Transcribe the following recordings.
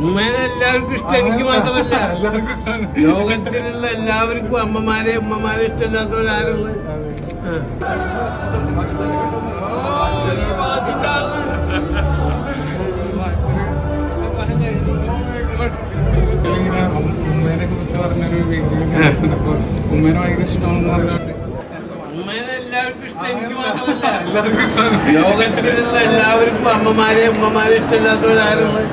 ഉമ്മേനെ എല്ലാവർക്കും ഇഷ്ടം എനിക്ക് മാത്രമല്ല. ലോകത്തിലുള്ള എല്ലാവർക്കും അമ്മമാരെ ഉമ്മമാരെ ഇഷ്ടമില്ലാത്തവരാരുള്ളത്. ഉമ്മേനെ കുറിച്ച് പറഞ്ഞൊരു വീഡിയോ ഉമ്മേനെ ഭയങ്കര ഇഷ്ടമാണെന്ന് പറഞ്ഞോട്ട് എല്ലാവർക്കും ഇഷ്ടം എനിക്ക് മാത്രമല്ല. ലോകത്തിലുള്ള എല്ലാവർക്കും അമ്മമാരെ ഉമ്മമാരെ ഇഷ്ടമില്ലാത്തവരാരുള്ളത്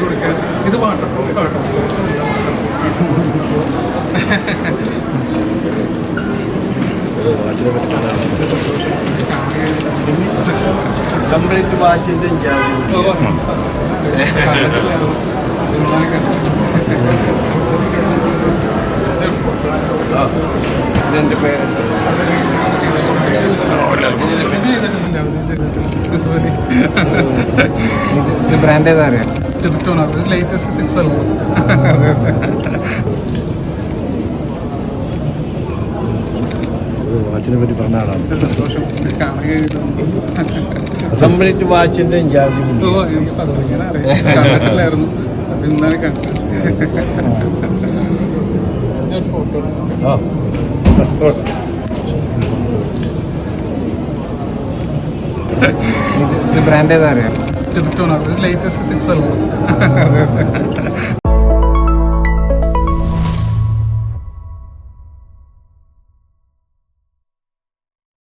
കൊടുക്കാൻ ഇത് പാട്ടോ പാട്ടോ കംപ്ലീറ്റ് വാച്ചിന്റെ ജാതി ഇതെന്റെ പേര് ഇത് ബ്രാൻഡ് ഏതാ അറിയാം? ടിപ്റ്റോൺ ലേറ്റസ്റ്റ് സിസ്റ്റർ അല്ലേ വാച്ചിനെ പറ്റി പറഞ്ഞ ആളാണ്. കംപ്ലീറ്റ് വാച്ചിന്റെ ജാതി ബ്രാൻഡ് ഏതാ അറിയാം? സിസ്റ്റം അല്ലേ?